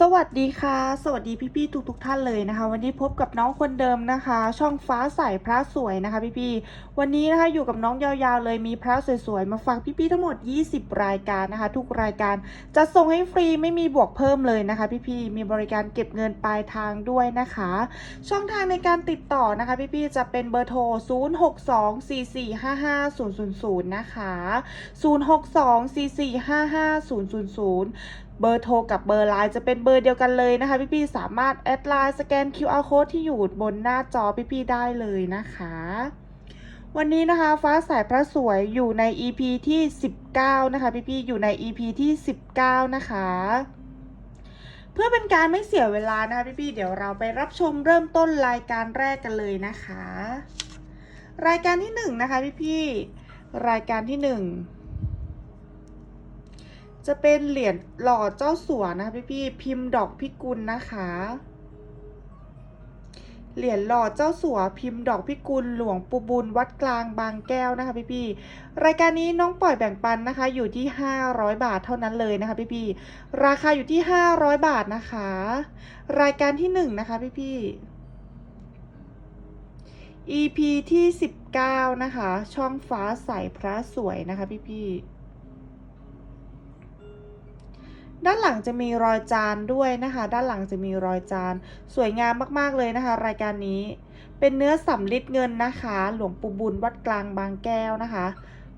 สวัสดีค่ะ สวัสดีพี่ๆทุกทุกๆท่านเลยนะคะ วันนี้พบกับน้องคนเดิมนะคะ ช่องฟ้าใสพระสวยนะคะพี่ๆวันนี้นะคะอยู่กับน้องยาวๆเลยมีพระสวยๆมาฝากพี่ๆทั้งหมด 20 รายการนะคะ ทุกรายการจะส่งให้ฟรีไม่มีบวกเพิ่มเลยนะคะ พี่ๆมีบริการเก็บเงินปลายทางด้วยนะคะ ช่องทางในการติดต่อนะคะ พี่ๆจะเป็นเบอร์โทร 0624455000 นะคะ 0624455000 เบอร์โทรกับเบอร์ไลน์จะเป็นเบอร์เดียวกันเลยนะคะ พี่ๆสามารถแอดไลน์สแกน QR code ที่อยู่บนหน้าจอพี่ๆได้เลยนะคะ วันนี้นะคะฟ้าสายพระสวยอยู่ใน EP ที่ 19 นะคะ พี่ๆอยู่ใน EP ที่ 19 นะคะ เพื่อเป็นการไม่เสียเวลานะคะพี่ๆเดี๋ยวเราไปรับชมเริ่มต้นรายการแรกกันเลยนะคะ รายการที่หนึ่งนะคะพี่ๆรายการที่หนึ่ง จะเป็นเหรียญหล่อเจ้าสัวนะคะพี่พี่พิมพ์ดอกพิกุลนะคะ เหรียญหล่อเจ้าสัวพิมพ์ดอกพิกุลหลวงปู่บุญวัดกลางบางแก้วนะคะพี่พี่รายการนี้น้องปล่อยแบ่งปันนะคะ อยู่ที่ 500 บาทเท่านั้นเลยนะคะพี่พี่ราคาอยู่ที่ 500 บาทนะคะ รายการที่1นะคะพี่พี่ EP ที่ 19 นะคะ ช่องฟ้าใสพระสวยนะคะพี่พี่ ด้านหลังจะมีรอยจานด้วยนะคะ ด้านหลังจะมีรอยจาน สวยงามมากๆเลยนะคะ รายการนี้ เป็นเนื้อสำลิดเงินนะคะ หลวงปู่บุญวัดกลางบางแก้วนะคะ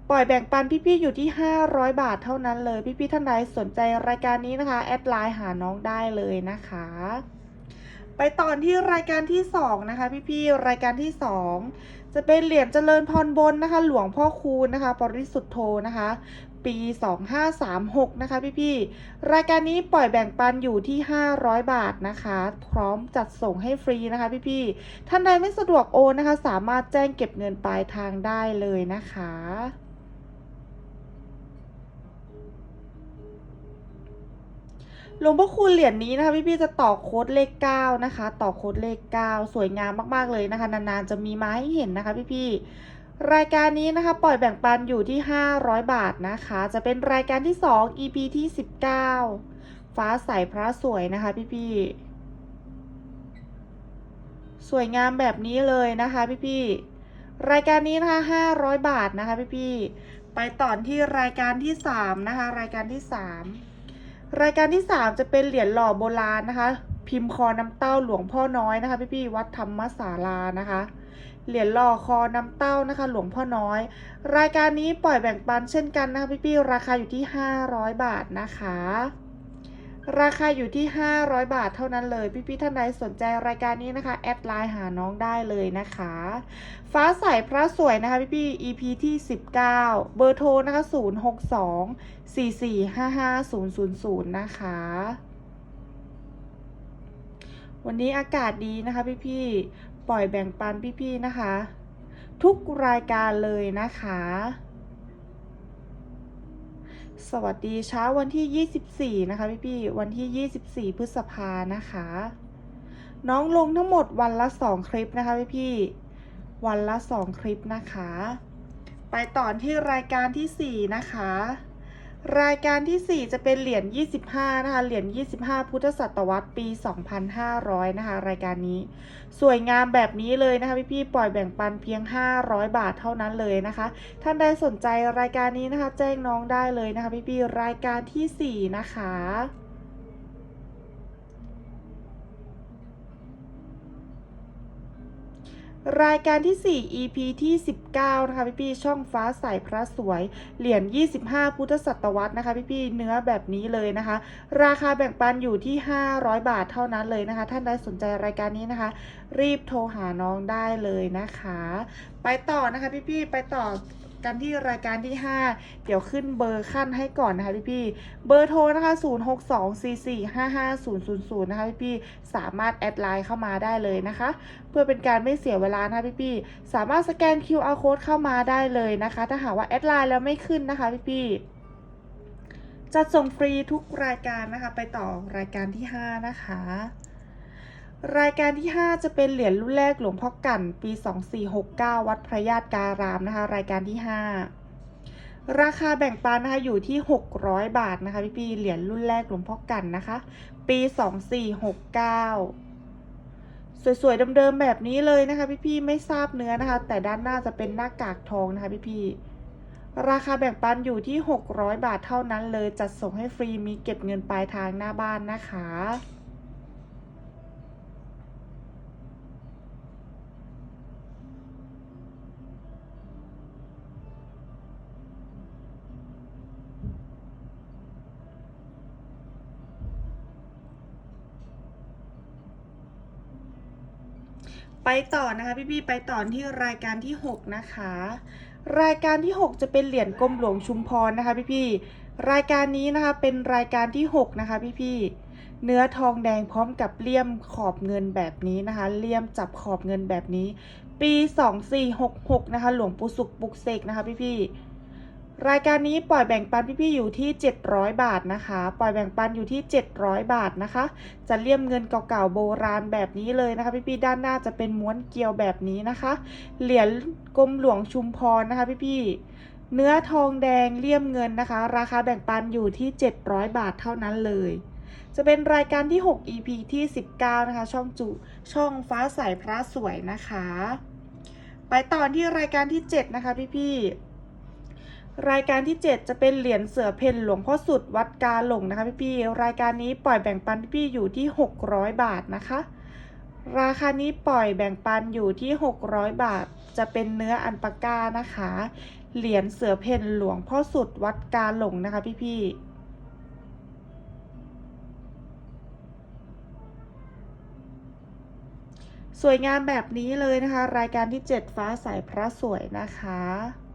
ปล่อยแบ่งปันพี่ๆอยู่ที่ 500 บาทเท่านั้นเลย พี่ๆท่านใดสนใจรายการนี้นะคะ แอดไลน์หาน้องได้เลยนะคะ ไปต่อที่รายการที่ 2 นะคะ พี่ๆรายการที่ 2 จะเป็นเหรียญเจริญพรบนนะคะ หลวงพ่อคูณนะคะปริสุทธโธนะคะ ปี 2536 นะคะพี่ๆ รายการนี้ปล่อยแบ่งปันอยู่ที่ 500 บาทนะคะ พร้อมจัดส่งให้ฟรีนะคะพี่ๆ ท่านใดไม่สะดวกโอนนะคะ สามารถแจ้งเก็บเงินปลายทางได้เลยนะคะ หลวงพ่อคูณเหรียญนี้นะคะพี่ๆจะต่อโค้ดเลข 9 นะคะ ต่อโค้ดเลข 9 สวยงามมากๆเลยนะคะ นานๆจะมีมาให้เห็นนะคะพี่ๆรายการนี้นะคะ ปล่อยแบ่งปันอยู่ที่ 500 บาทนะคะ จะเป็นรายการที่ 2 EP ที่ 19 ฟ้าใสพระสวยนะคะพี่ๆสวยงามแบบนี้เลยนะคะพี่ๆรายการนี้นะคะ 500 บาทนะคะพี่ๆไปต่อที่รายการที่ 3 นะคะ รายการที่ 3 รายการที่ 3 จะเป็นเหรียญหล่อโบราณนะคะ พิมพ์คอน้ำเต้าหลวงพ่อน้อยนะคะ พี่ๆวัดธรรมศาลานะคะ เหรียญหล่อคอน้ำเต้านะคะ หลวงพ่อน้อย รายการนี้ปล่อยแบ่งปันเช่นกันนะคะพี่ๆราคาอยู่ที่ 500 บาทนะคะ ราคาอยู่ที่ 500 บาทเท่านั้นเลย พี่ๆท่านใดสนใจรายการนี้นะคะ แอดไลน์หาน้องได้เลยนะคะ ฟ้าใสพระสวยนะคะพี่ๆ EP ที่ 19 เบอร์โทรนะคะ 062 4455000 นะคะ วันนี้อากาศดีนะคะพี่ๆปล่อยแบ่งปันพี่ๆนะคะ ทุกรายการเลยนะคะ สวัสดีเช้าวันที่ 24 นะคะพี่พี่วันที่ 24 พฤษภานะคะ น้องลงทั้งหมดวันละ 2 คลิปนะคะพี่พี่วันละ 2 คลิปนะคะ ไปต่อที่รายการทีสี่4 นะคะ รายการทีสี่ 4 จะเป็นเหรียญ 25 นะคะ เหรียญ 25 พุทธศตวรรษปี 2500 นะคะ รายการนี้ สวยงามแบบนี้เลยนะคะพี่ๆ ปล่อยแบ่งปันเพียง 500 บาทเท่านั้นเลยนะคะ ท่านใดสนใจรายการนี้นะคะ แจ้งน้องได้เลยนะคะพี่ๆ รายการทีสี่4 นะคะ รายการที่ 4 EP ที่ 19 นะคะพี่พี่ช่องฟ้าใสพระสวย เหรียญ 25 พุทธศตวรรษนะคะพี่พี่เนื้อแบบนี้เลยนะคะ ราคาแบ่งปันอยู่ที่ 500 บาทเท่านั้นเลยนะคะ ท่านใดสนใจรายการนี้นะคะ รีบโทรหาน้องได้เลยนะคะ ไปต่อนะคะพี่พี่ไปต่อ กันที่รายการที่ 5 เดี๋ยวขึ้นเบอร์ขั้นให้ก่อนนะคะพี่ๆเบอร์โทรนะคะ 0624455000 นะคะพี่ๆสามารถแอดไลน์เข้ามาได้เลยนะคะ เพื่อเป็นการไม่เสียเวลานะคะพี่ๆสามารถสแกน QR code เข้ามาได้เลยนะคะ ถ้าหากว่าแอดไลน์แล้วไม่ขึ้นนะคะพี่ๆจัดส่งฟรีทุกรายการนะคะ ไปต่อรายการที่ 5 นะคะ รายการที่ 5 จะเป็นเหรียญรุ่นแรกหลวงพ่อกั่นปี 2469 วัดพระญาติการามนะคะ รายการที่ 5 ราคาแบ่งปันนะคะอยู่ที่ 600 บาทนะคะพี่พี่เหรียญรุ่นแรกหลวงพ่อกันนะคะ ปี 2469 สวยๆเดิมๆแบบนี้เลยนะคะ พี่พี่ๆไม่ทราบเนื้อนะคะ แต่ด้านหน้าจะเป็นหน้ากากทองนะคะพี่พี่ๆราคาแบ่งปันอยู่ที่ 600 บาทเท่านั้นเลยจัดส่งให้ฟรีมีเก็บเงินปลายทางหน้าบ้านนะคะ ไปต่อนะคะพี่พี่ไปต่อที่รายการที่ 6 นะคะ รายการที่ 6 จะเป็นเหรียญกรมหลวงชุมพรนะคะพี่พี่รายการนี้นะคะเป็นรายการที่ 6 นะคะพี่พี่เนื้อทองแดงพร้อมกับเลี่ยมขอบเงินแบบนี้นะคะ เลี่ยมจับขอบเงินแบบนี้ ปี 2466 นะคะ หลวงปู่สุขปุกเสกนะคะพี่พี่ รายการนี้ปล่อยแบ่งปันพี่ๆอยู่ที่ 700 บาทนะคะ ปล่อยแบ่งปันอยู่ที่ 700 บาทนะคะ จะเลี่ยมเงินเก่าๆโบราณแบบนี้เลยนะคะ พี่ๆด้านหน้าจะเป็นม้วนเกลียวแบบนี้นะคะ เหรียญกรมหลวงชุมพรนะคะ พี่ๆเนื้อทองแดงเลี่ยมเงินนะคะ ราคาแบ่งปันอยู่ที่ 700 บาทเท่านั้นเลย จะเป็นรายการที่ 6 EP ที่ 19 นะคะ ช่องจุช่องฟ้าใสพระสวยนะคะ ไปต่อที่รายการที่ 7 นะคะพี่ๆ รายการที่ 7 จะเป็นเหรียญเสือเพนหลวงพ่อสุดวัดกาหลงนะคะพี่ๆรายการนี้ปล่อยแบ่งปันพี่ๆอยู่ที่ 600 บาทนะคะ ราคานี้ปล่อยแบ่งปันอยู่ที่ 600 บาท จะเป็นเนื้ออันปาก้านะคะ เหรียญเสือเพนหลวงพ่อสุดวัดกาหลงนะคะพี่ๆสวยงามแบบนี้เลยนะคะ รายการที่ 7 ฟ้าใสพระสวยนะคะ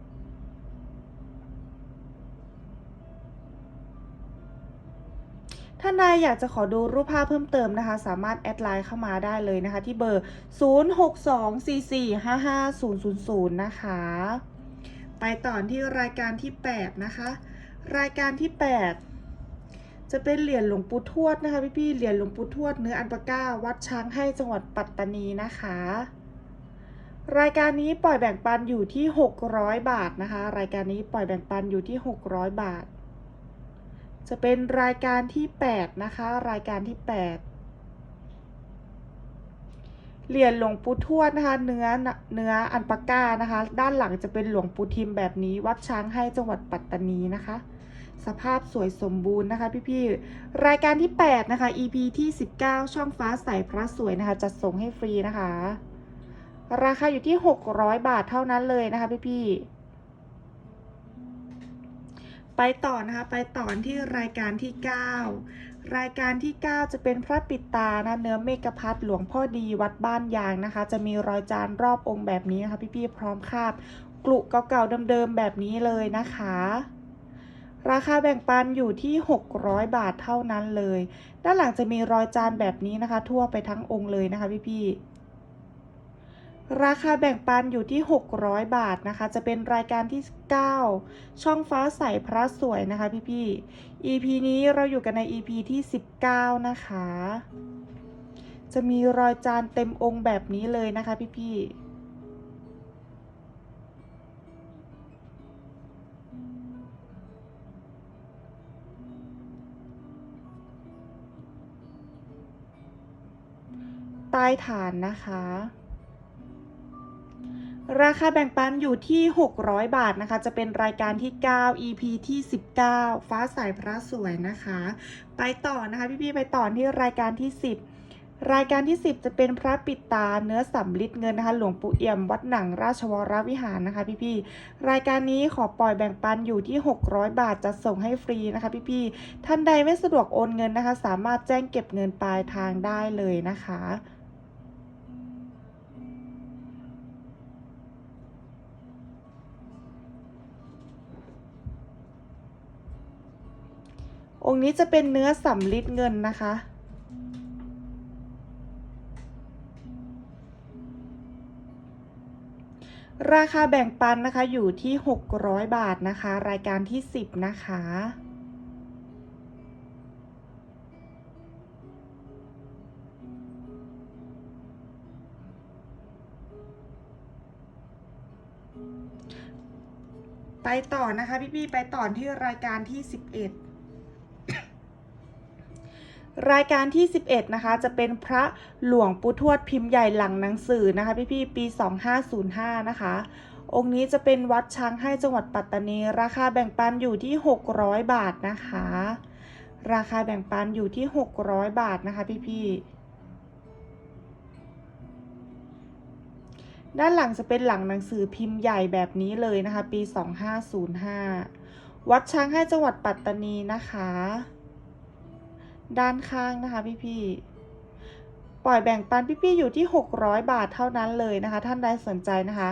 ถ้านายอยากจะขอดูรูปภาพเพิ่มเติมนะคะ สามารถแอดไลน์เข้ามาได้เลยนะคะ ที่เบอร์ 0624455000 นะคะ ไปต่อที่รายการที่ 8 นะคะ รายการที่ 8 จะเป็นเหรียญหลวงปู่ทวดนะคะพี่ๆเหรียญหลวงปู่ทวดเนื้ออันปาก้า วัดช้างให้จังหวัดปัตตานีนะคะรายการนี้ปล่อยแบ่งปันอยู่ที่ 600 บาทนะคะ รายการนี้ปล่อยแบ่งปันอยู่ที่ 600 บาท จะเป็นรายการที่8นะคะ รายการที่ 8 เหรียญหลวงปู่ทวดนะคะ เนื้อเนื้ออันปาก้านะคะ ด้านหลังจะเป็นหลวงปู่ทิมแบบนี้วัดช้างให้จังหวัดปัตตานีนะคะ สภาพสวยสมบูรณ์นะคะพี่ๆรายการที่ 8 นะคะ EP ที่ 19 ช่องฟ้าใสพระสวยนะคะจะส่งให้ฟรีนะคะ ราคาอยู่ที่ 600 บาทเท่านั้นเลยนะคะพี่ๆ ไปต่อนะคะ ไปต่อที่รายการที่ 9 รายการที่ 9 จะเป็นพระปิดตานะเนื้อเมกพัดหลวงพ่อดีวัดบ้านยางนะคะ จะมีรอยจานรอบองค์แบบนี้นะคะ พี่ๆพร้อมคาบกลุเก่าๆเดิมๆแบบนี้เลยนะคะ ราคาแบ่งปันอยู่ที่ 600 บาทเท่านั้นเลย ด้านหลังจะมีรอยจานแบบนี้นะคะ ทั่วไปทั้งองค์เลยนะคะพี่ๆ ราคาแบ่งปันอยู่ที่ 600 บาทนะคะ จะเป็นรายการที่ 9 ช่องฟ้าใสพระสวยนะคะพี่ๆ EP นี้เราอยู่กันใน EP ที่ 19 นะคะ จะมีรอยจานเต็มองค์แบบนี้เลยนะคะพี่ๆใต้ฐานนะคะ ราคาแบ่งปันอยู่ที่ 600 บาทนะคะ จะเป็นรายการที่ 9 EP ที่ 19 ฟ้าใสพระสวยนะคะ ไปต่อนะคะพี่ๆไปต่อที่รายการที่ 10 รายการที่ 10 จะเป็นพระปิดตาเนื้อสำลิดเงินนะคะ หลวงปู่เอี่ยมวัดหนังราชวรวิหารนะคะพี่ๆรายการนี้ขอปล่อยแบ่งปันอยู่ที่ 600 บาทจะส่งให้ฟรีนะคะพี่ๆท่านใดไม่สะดวกโอนเงินนะคะ สามารถแจ้งเก็บเงินปลายทางได้เลยนะคะ องค์นี้จะเป็นเนื้อสำลิดเงินนะคะ ราคาแบ่งปันนะคะอยู่ที่ 600 บาทนะคะ รายการที่ 10 นะคะไปต่อนะคะพี่ๆไปต่อที่รายการที่ 11 รายการที่ 11 นะคะ จะเป็นพระหลวงปู่ทวดพิมพ์ใหญ่หลังหนังสือนะคะพี่ๆปี 2505 นะคะ องค์นี้จะเป็นวัดช้างให้จังหวัดปัตตานี ราคาแบ่งปันอยู่ที่ 600 บาทนะคะ ราคาแบ่งปันอยู่ที่ 600 บาทนะคะพี่ๆด้านหลังจะเป็นหลังหนังสือพิมพ์ใหญ่แบบนี้เลยนะคะ ปี 2505 วัดช้างให้จังหวัดปัตตานีนะคะ ด้านข้างนะคะพี่ๆปล่อยแบ่งปันพี่ๆอยู่ที่ 600 บาทเท่านั้นเลยนะคะ ท่านใดสนใจนะคะ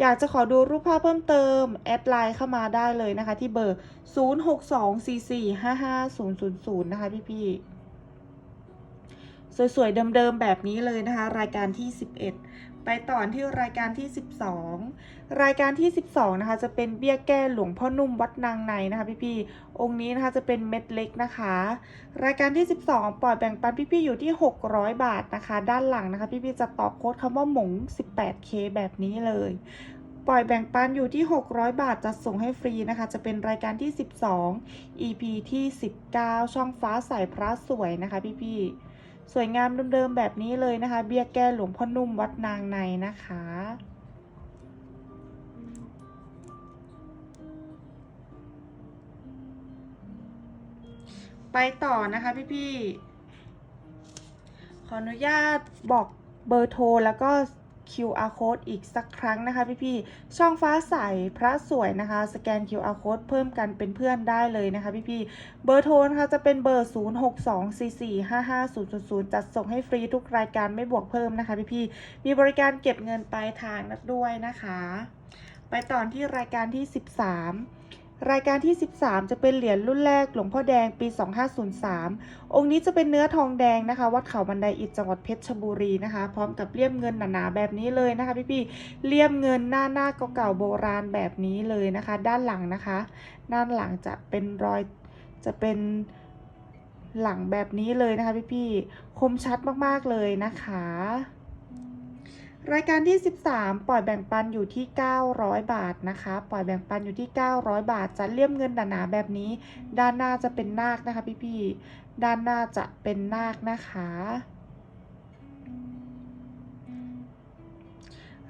อยากจะขอดูรูปภาพเพิ่มเติม แอดไลน์เข้ามาได้เลยนะคะ ที่เบอร์ 0624455000 นะคะพี่ๆสวยๆเดิมๆแบบนี้เลยนะคะ รายการที่ 11 ไปต่อที่รายการที่ 12 รายการที่ 12นะคะจะเป็นเบี้ยแก้หลวงพ่อนุ่มวัดนางในนะคะพี่ๆองค์นี้นะคะจะเป็นเม็ดเล็กนะคะ รายการที่ 12 ปล่อยแบ่งปันพี่ๆอยู่ที่ 600 บาทนะคะ ด้านหลังนะคะพี่ๆจะตอบโค้ดคำว่าหมง 18K แบบนี้เลย ปล่อยแบ่งปันอยู่ที่ 600 บาทจะส่งให้ฟรีนะคะ จะเป็นรายการที่ 12 EP ที่ 19 ช่องฟ้าใสพระสวยนะคะพี่ๆ สวยงามเดิมๆแบบนี้เลยนะคะ เบี้ยแก้หลวงพ่อนุ่มวัดนางในนะคะ ไปต่อนะคะพี่ๆขออนุญาตบอกเบอร์โทรแล้วก็ QR code อีกสักครั้งนะคะพี่ๆ ช่องฟ้าใสพระสวยนะคะ สแกน QR code เพิ่มกันเป็นเพื่อนได้เลยนะคะพี่ๆ เบอร์โทรนะคะจะเป็นเบอร์ 0624455000 จัดส่งให้ฟรีทุกรายการไม่บวกเพิ่มนะคะพี่ๆ มีบริการเก็บเงินปลายทางด้วยนะคะ ไปตอนที่รายการที่ 13 รายการที่ 13 จะเป็นเหรียญรุ่นแรกหลวงพ่อแดงปี 2503 องค์นี้จะเป็นเนื้อทองแดงนะคะ วัดเขาบันไดอิฐจังหวัดเพชรบุรีนะคะ พร้อมกับเลี่ยมเงินหนาๆแบบนี้เลยนะคะ พี่ๆเลี่ยมเงินหน้าหน้าเก่าๆโบราณแบบนี้เลยนะคะ ด้านหลังนะคะ ด้านหลังจะเป็นรอยจะเป็นหลังแบบนี้เลยนะคะ พี่ๆคมชัดมากๆเลยนะคะ รายการที่ 13 ปล่อยแบ่งปันอยู่ที่ 900 บาทนะคะ ปล่อยแบ่งปันอยู่ที่ 900 บาท จะเลี่ยมเงินหนาๆแบบนี้ ด้านหน้าจะเป็นนาคนะคะพี่ๆ ด้านหน้าจะเป็นนาคนะคะ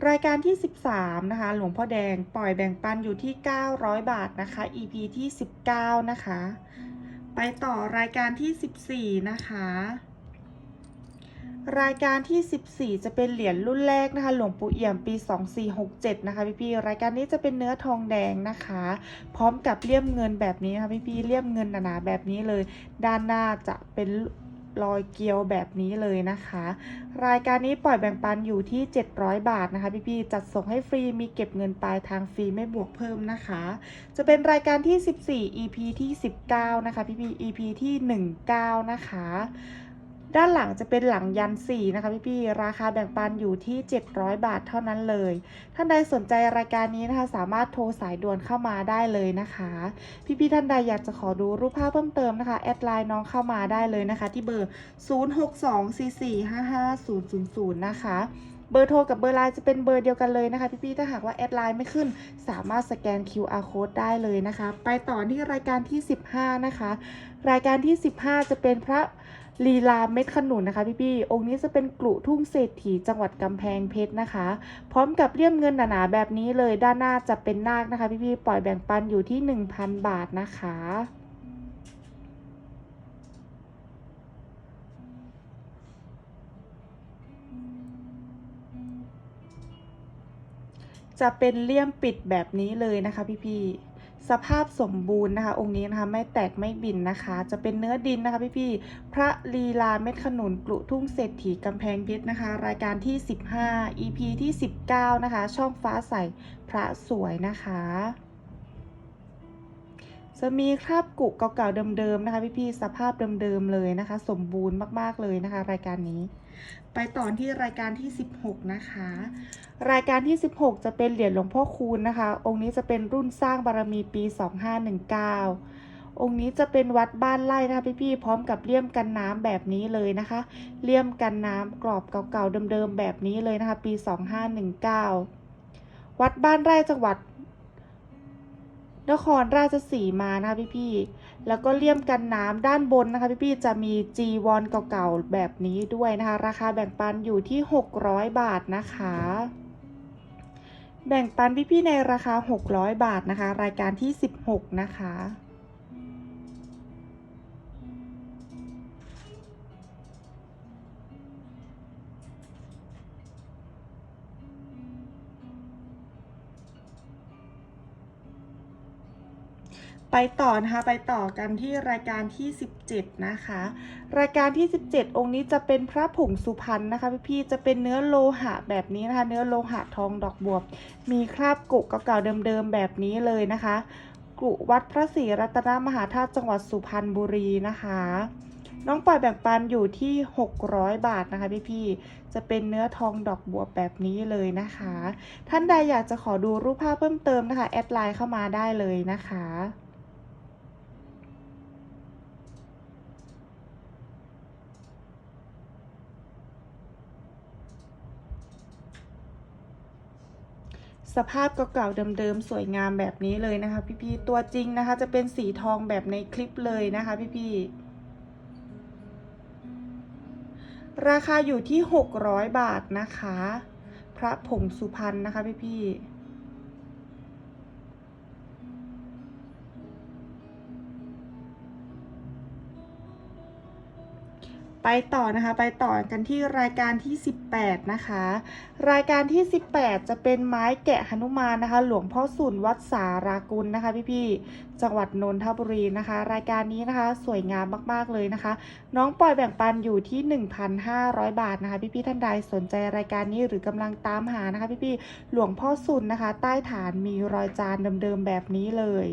รายการที่ 13 นะคะ หลวงพ่อแดงปล่อยแบ่งปันอยู่ที่ 900 บาทนะคะ EP ที่ 19 นะคะ ไปต่อรายการที่ 14 นะคะ รายการที่ 14 จะเป็นเหรียญรุ่นแรกนะคะ หลวงปู่เอี่ยมปี 2467 นะคะพี่ๆรายการนี้จะเป็นเนื้อทองแดงนะคะ พร้อมกับเลี่ยมเงินแบบนี้นะคะพี่ๆเลี่ยมเงินหนาๆแบบนี้เลย ด้านหน้าจะเป็นรอยเกลียวแบบนี้เลยนะคะ รายการนี้ปล่อยแบ่งปันอยู่ที่ 700 บาทนะคะพี่ๆจัดส่งให้ฟรีมีเก็บเงินปลายทางฟรีไม่บวกเพิ่มนะคะ จะเป็นรายการที่ 14 EP ที่ 19 นะคะพี่ๆ EP ที่ 19 นะคะ ด้านหลังจะเป็นหลังยัน4นะคะพี่ๆราคาแบ่งปันอยู่ที่ 700 บาทเท่านั้นเลย ท่านใดสนใจรายการนี้นะคะ สามารถโทรสายด่วนเข้ามาได้เลยนะคะ พี่ๆท่านใดอยากจะขอดูรูปภาพเพิ่มเติมนะคะแอดไลน์น้องเข้ามาได้เลยนะคะ ที่เบอร์ 0624455000 นะคะเบอร์โทรกับเบอร์ไลน์จะเป็นเบอร์เดียวกันเลยนะคะพี่ๆถ้าหากว่าแอดไลน์ไม่ขึ้น สามารถสแกน QR code ได้เลยนะคะ ไปต่อที่รายการที่ 15 นะคะ รายการที่ 15 จะเป็นพระ ลีลาเม็ดขนุนนะคะ พี่ๆองค์นี้จะเป็นกลุ่ทุ่งเศรษฐีจังหวัดกำแพงเพชรนะคะ พร้อมกับเลี่ยมเงินหนาๆแบบนี้เลยด้านหน้าจะเป็นนาคนะคะ พี่ๆปล่อยแบ่งปันอยู่ที่ 1,000 บาทนะคะจะเป็นเลี่ยมปิดแบบนี้เลยนะคะพี่ๆ สภาพสมบูรณ์นะคะ องค์นี้นะคะไม่แตกไม่บินนะคะ จะเป็นเนื้อดินนะคะพี่ๆพระลีลาเม็ดขนุนกลุทุ่งเศรษฐีกำแพงเพชรนะคะ รายการที่ 15 EP ที่ 19 นะคะ ช่องฟ้าใสพระสวยนะคะ จะมีคราบกุเก่าๆเดิมๆนะคะ พี่ๆสภาพเดิมๆเลยนะคะ สมบูรณ์มากๆเลยนะคะ รายการนี้ ไปต่อที่รายการที่ 16 นะคะ รายการที่ 16 จะเป็นเหรียญหลวงพ่อคูณนะคะ องค์นี้จะเป็นรุ่นสร้างบารมีปี 2519 องค์นี้จะเป็นวัดบ้านไร่นะคะพี่ๆพร้อมกับเลี่ยมกันน้ำแบบนี้เลยนะคะ เลี่ยมกันน้ำกรอบเก่าๆเดิมๆแบบนี้เลยนะคะ ปี 2519 วัดบ้านไร่จังหวัดนครราชสีมานะคะพี่ๆ แล้วก็เลี่ยมกันน้ำด้านบนนะคะพี่ๆ จะมีจีวรเก่าๆ แบบนี้ด้วยนะคะ ราคาแบ่งปันอยู่ที่ 600 บาทนะคะ แบ่งปันพี่ๆในราคา 600 บาทนะคะ รายการที่ 16 นะคะ ไปต่อนะคะไปต่อกันที่รายการที่ 17 นะคะ รายการที่ 17 องค์นี้จะเป็นพระผงสุพรรณนะคะพี่ๆจะเป็นเนื้อโลหะแบบนี้นะคะ เนื้อโลหะทองดอกบวบ มีคราบกุกเก่าๆเดิมๆแบบนี้เลยนะคะกุวัดพระศรีรัตนมหาธาตุจังหวัดสุพรรณบุรีนะคะ น้องปล่อยแบ่งปันอยู่ที่ 600 บาทนะคะพี่ๆจะเป็นเนื้อทองดอกบัวแบบนี้เลยนะคะ ท่านใดอยากจะขอดูรูปภาพเพิ่มเติมนะคะแอดไลน์เข้ามาได้เลยนะคะ สภาพเก่าๆเดิมๆสวยงามแบบนี้เลยนะคะ พี่ๆตัวจริงนะคะ จะเป็นสีทองแบบในคลิปเลยนะคะ พี่ๆราคาอยู่ที่ 600 บาทนะคะ พระผงสุพรรณนะคะพี่ๆ ไปต่อนะคะ ไปต่อกันที่รายการที่ 18 นะคะ รายการที่ 18 จะเป็นไม้แกะหนุมานนะคะ หลวงพ่อสุนวัดสารากุลนะคะ พี่ๆจังหวัดนนทบุรีนะคะ รายการนี้นะคะ สวยงามมากๆเลยนะคะ น้องปล่อยแบ่งปันอยู่ที่ 1,500 บาทนะคะ พี่ๆท่านใดสนใจรายการนี้หรือกำลังตามหานะคะ พี่ๆหลวงพ่อสุนนะคะ ใต้ฐานมีรอยจานเดิมๆแบบนี้เลย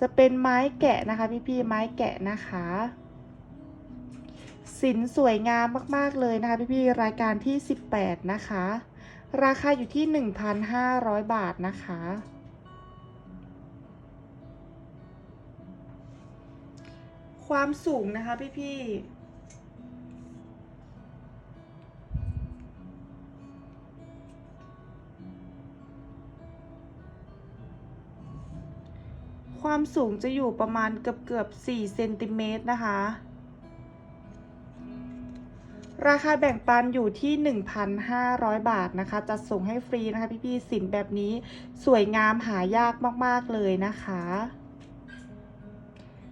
จะเป็นไม้แกะนะคะ พี่ๆไม้แกะนะคะ สินสวยงามมากๆเลยนะคะพี่ๆรายการที่ 18 นะคะ ราคาอยู่ที่ 1,500 บาทนะคะ ความสูงนะคะพี่ๆความสูงจะอยู่ประมาณเกือบเกือบ4เซนติเมตรนะคะ ราคาแบ่งปันอยู่ที่ 1,500 บาทนะคะจะส่งให้ฟรีนะคะ พี่ๆสินแบบนี้สวยงามหายากมากๆเลยนะคะ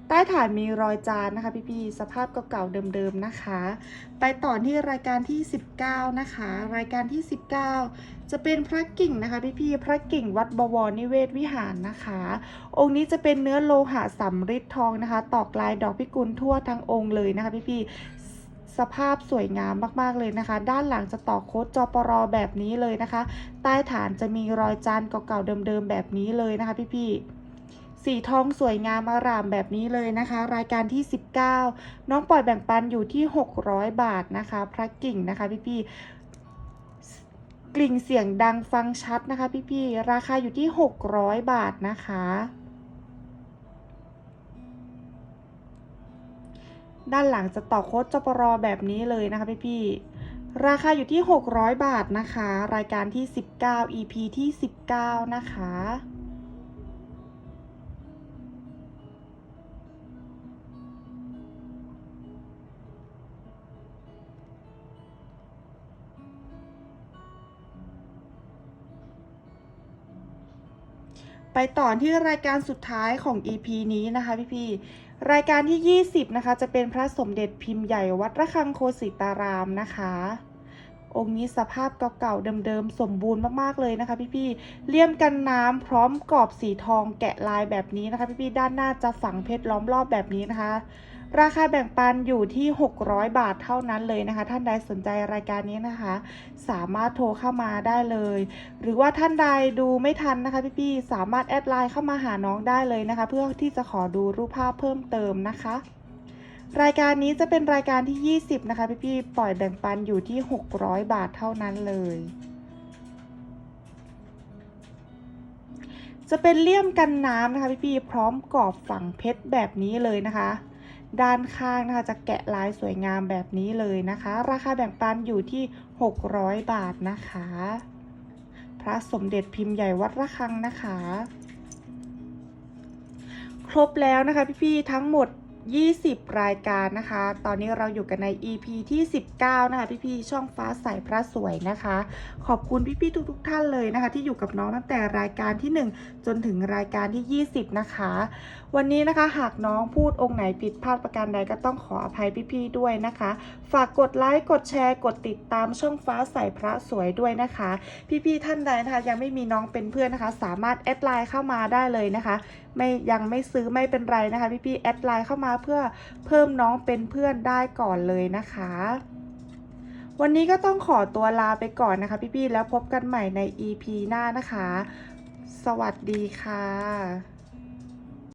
ใต้ฐานมีรอยจานนะคะ พี่ๆสภาพเก่าๆเดิมๆนะคะ ไปต่อที่รายการที่ 19 นะคะ รายการที่ 19 จะเป็นพระกิ่งนะคะ พี่ๆพระกิ่งวัดบวรนิเวศวิหารนะคะ องค์นี้จะเป็นเนื้อโลหะสำริดทองนะคะ ตอกลายดอกพิกุลทั่วทั้งองค์เลยนะคะ พี่ๆ สภาพสวยงามมากๆเลยนะคะ ด้านหลังจะต่อโค้ดจอปรอแบบนี้เลยนะคะ ใต้ฐานจะมีรอยจานเก่าๆเดิมๆแบบนี้เลยนะคะพี่ๆสีทองสวยงามอารามแบบนี้เลยนะคะ รายการที่ 19 น้องปล่อยแบ่งปันอยู่ที่ 600 บาทนะคะ พระกิ่งนะคะพี่ๆกลิ่งเสียงดังฟังชัดนะคะพี่ๆราคาอยู่ที่ 600 บาทนะคะ ด้านหลังจะต่อโค้ดจปรแบบนี้เลยนะคะพี่ๆราคาอยู่ที่ 600 บาทนะคะ รายการที่ 19 EP ที่ 19 นะคะไปต่อที่รายการสุดท้ายของ EP นี้นะคะพี่ๆ รายการที่ 20 นะคะ จะเป็นพระสมเด็จพิมพ์ใหญ่วัดระฆังโคสิตารามนะคะ องค์นี้สภาพเก่าๆเดิมๆสมบูรณ์มากๆเลยนะคะ พี่ๆเลี่ยมกันน้ำพร้อมกรอบสีทองแกะลายแบบนี้นะคะ พี่ๆด้านหน้าจะฝังเพชรล้อมรอบแบบนี้นะคะ ราคาแบ่งปันอยู่ที่ 600 บาทเท่านั้นเลยนะคะ ท่านใดสนใจรายการนี้นะคะ สามารถโทรเข้ามาได้เลย หรือว่าท่านใดดูไม่ทันนะคะพี่ๆสามารถแอดไลน์เข้ามาหาน้องได้เลยนะคะ เพื่อที่จะขอดูรูปภาพเพิ่มเติมนะคะรายการนี้จะเป็นรายการที่ 20 นะคะ พี่ๆปล่อยแบ่งปันอยู่ที่ 600 บาทเท่านั้นเลย จะเป็นเลี่ยมกันน้ำนะคะ พี่ๆพร้อมกรอบฝังเพชรแบบนี้เลยนะคะ ด้านข้างนะคะจะแกะลายสวยงามแบบนี้เลยนะคะ ราคาแบ่งปันอยู่ที่ 600 บาทนะคะ พระสมเด็จพิมพ์ใหญ่วัดระฆังนะคะ ครบแล้วนะคะพี่ๆทั้งหมด 20 รายการนะคะ ตอนนี้เราอยู่กันใน EP ที่ 19 นะคะ พี่ๆช่องฟ้าใสพระสวยนะคะ ขอบคุณพี่ๆทุกๆ ท่านเลยนะคะ ที่อยู่กับน้องตั้งแต่รายการที่ 1 จนถึงรายการที่ 20 นะคะ วันนี้นะคะหากน้องพูดองค์ไหนผิดพลาดประการใดก็ต้องขออภัยพี่ๆด้วยนะคะ ฝากกดไลค์กดแชร์กดติดตามช่องฟ้าใสพระสวยด้วยนะคะ พี่ๆท่านใดนะคะยังไม่มีน้องเป็นเพื่อนนะคะ สามารถแอดไลน์เข้ามาได้เลยนะคะ ไม่ยังไม่ซื้อไม่เป็นไรนะคะพี่ๆแอดไลน์เข้ามาเพื่อเพิ่มน้องเป็นเพื่อนได้ก่อนเลยนะคะ วันนี้ก็ต้องขอตัวลาไปก่อนนะคะพี่ๆแล้วพบกันใหม่ใน EP หน้านะคะ สวัสดีค่ะ